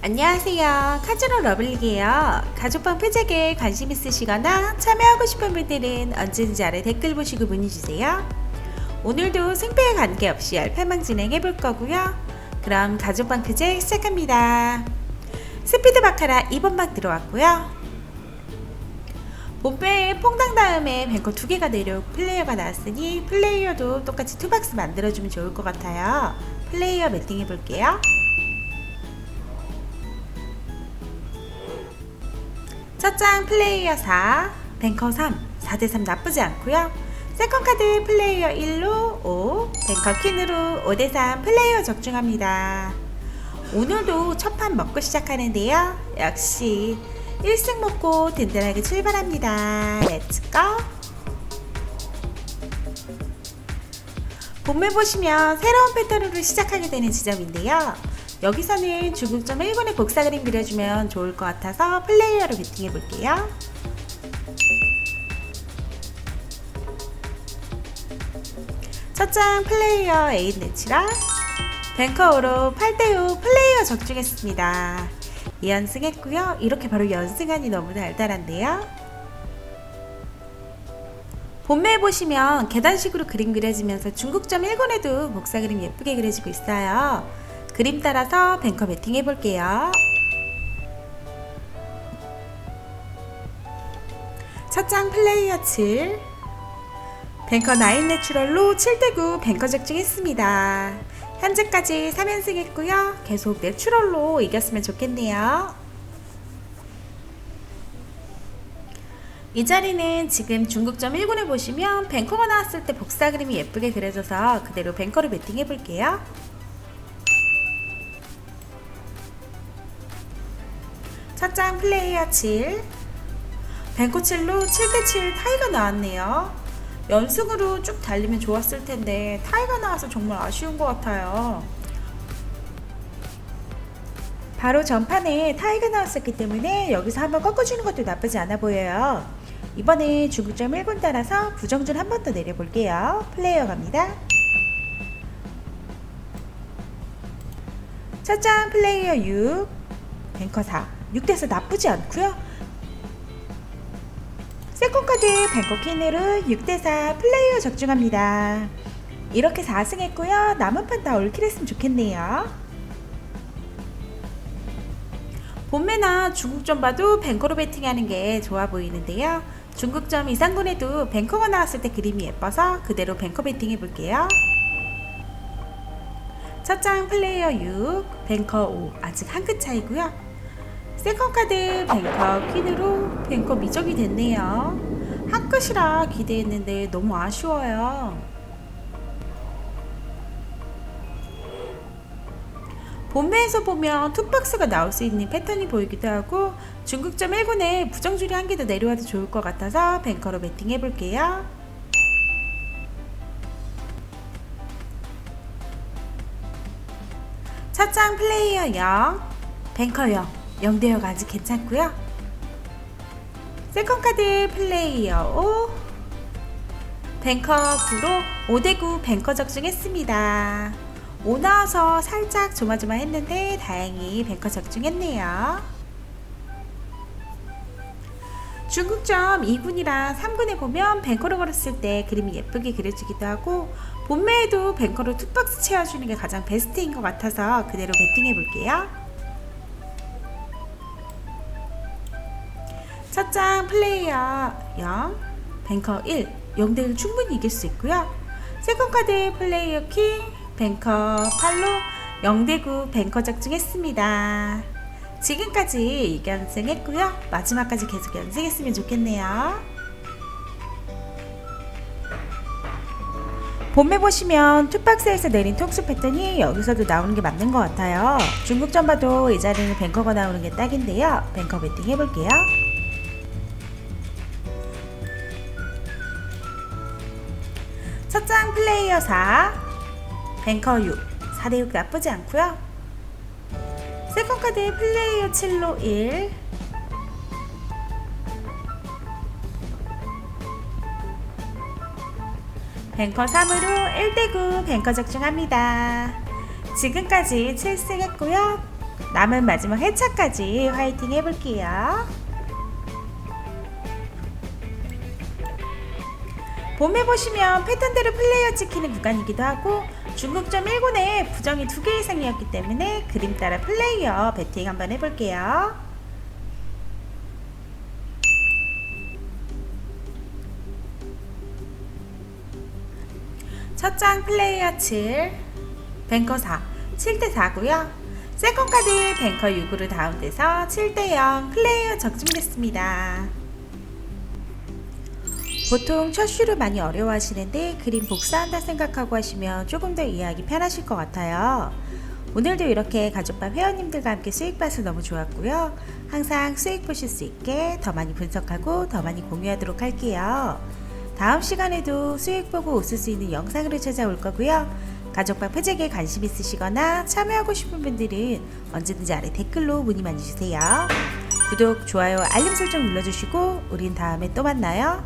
안녕하세요. 카즈노 러블리게요. 가족방 표적에 관심 있으시거나 참여하고 싶은 분들은 언제든지 아래 댓글 보시고 문의 주세요. 오늘도 승패에 관계없이 열패망 진행해 볼 거고요. 그럼 가족방 표제 시작합니다. 스피드 바카라 2번 방 들어왔고요. 본배에 퐁당 다음에 뱅커 두 개가 내려 플레이어가 나왔으니 플레이어도 똑같이 투박스 만들어주면 좋을 것 같아요. 플레이어 매팅 해볼게요. 첫 장 플레이어 4, 뱅커 3, 4대3 나쁘지 않고요. 세컨 카드 플레이어 1로 5, 뱅커 퀸으로 5대3 플레이어 적중합니다. 오늘도 첫 판 먹고 시작하는데요. 역시 1승 먹고 든든하게 출발합니다. 렛츠고! 본매 보시면 새로운 패턴으로 시작하게 되는 지점인데요. 여기서는 중국점 1군의 복사 그림 그려주면 좋을 것 같아서 플레이어로 배팅해 볼게요. 첫 장 플레이어 에인 내치라 뱅커으로 8대5 플레이어 적중했습니다. 2연승했고요. 이렇게 바로 연승하니 너무 달달한데요. 본매에 보시면 계단식으로 그림 그려지면서 중국점 1군에도 복사 그림 예쁘게 그려지고 있어요. 그림 따라서 뱅커 배팅 해볼게요. 첫 장 플레이어 7 뱅커 9 내추럴로 7대9 뱅커 적중했습니다. 현재까지 3연승 했고요. 계속 내추럴로 이겼으면 좋겠네요. 이 자리는 지금 중국점 1군에 보시면 뱅커가 나왔을 때 복사 그림이 예쁘게 그려져서 그대로 뱅커를 배팅 해 볼게요. 첫 장 플레이어 7 뱅코 7로 7대7 타이가 나왔네요. 연승으로 쭉 달리면 좋았을 텐데 타이가 나와서 정말 아쉬운 것 같아요. 바로 전판에 타이가 나왔었기 때문에 여기서 한번 꺾어주는 것도 나쁘지 않아 보여요. 이번에 중국점 1군 따라서 부정줄 한 번 더 내려볼게요. 플레이어 갑니다. 첫 장 플레이어 6, 뱅커 4, 6대에서 나쁘지 않고요. 세컨카드 퀸으로 6대4 플레이어 적중합니다. 이렇게 4승 했고요. 남은 판 다 올킬했으면 좋겠네요. 본매나 중국점 봐도 뱅커로 배팅하는 게 좋아 보이는데요. 중국점 이상군에도 뱅커가 나왔을 때 그림이 예뻐서 그대로 뱅커 배팅 해볼게요. 첫 장 플레이어 6, 뱅커 5 아직 한 끗 차이고요. 세컨 카드 뱅커 퀸으로 뱅커 미적이 됐네요. 한 끗이라 기대했는데 너무 아쉬워요. 본매에서 보면 투박스가 나올 수 있는 패턴이 보이기도 하고 중국점 1군에 부정줄이 한 개 더 내려와도 좋을 것 같아서 뱅커로 배팅 해볼게요. 첫장 플레이어 0, 뱅커 0, 0대0가 아직 괜찮고요. 세컨 카드 플레이어 5, 뱅커 9로 5대9 뱅커 적중했습니다. 5 나와서 살짝 조마조마했는데 다행히 뱅커 적중했네요. 중국점 2군이랑 3군에 보면 뱅커로 걸었을 때 그림이 예쁘게 그려지기도 하고 본매에도 뱅커로 투박스 채워주는 게 가장 베스트인 것 같아서 그대로 배팅해 볼게요. 첫장 플레이어 0, 뱅커 1, 0대1 충분히 이길 수 있고요. 세컨 카드 플레이어 킹, 뱅커 8로 0대9 뱅커 적중했습니다. 지금까지 2연승 했고요. 마지막까지 계속 연승했으면 좋겠네요. 본매 보시면 투박스에서 내린 톡스 패턴이 여기서도 나오는 게 맞는 것 같아요. 중국점 봐도 이 자리는 뱅커가 나오는 게 딱인데요. 뱅커 배팅 해볼게요. 첫장 플레이어 4, 뱅커 6, 4대 6 나쁘지 않고요. 세컨 카드 플레이어 7로 1, 뱅커 3으로 1대 9 뱅커 적중합니다. 지금까지 7승 했고요. 남은 마지막 회차까지 화이팅 해볼게요. 봄에 보시면 패턴대로 플레이어 찍히는 구간이기도 하고 중국점 1군에 부정이 2개 이상이었기 때문에 그림 따라 플레이어 배팅 한번 해볼게요. 첫 장 플레이어 7, 뱅커 4, 7대 4고요. 세컨 카드 뱅커 6으로 다운돼서 7대 0 플레이어 적중됐습니다. 보통 첫 슈를 많이 어려워하시는데 그림 복사한다 생각하고 하시면 조금 더 이해하기 편하실 것 같아요. 오늘도 이렇게 가족밥 회원님들과 함께 수익 봐서 너무 좋았고요. 항상 수익 보실 수 있게 더 많이 분석하고 더 많이 공유하도록 할게요. 다음 시간에도 수익 보고 웃을 수 있는 영상으로 찾아올 거고요. 가족밥 회직에 관심 있으시거나 참여하고 싶은 분들은 언제든지 아래 댓글로 문의 많이 주세요. 구독, 좋아요, 알림 설정 눌러주시고 우린 다음에 또 만나요.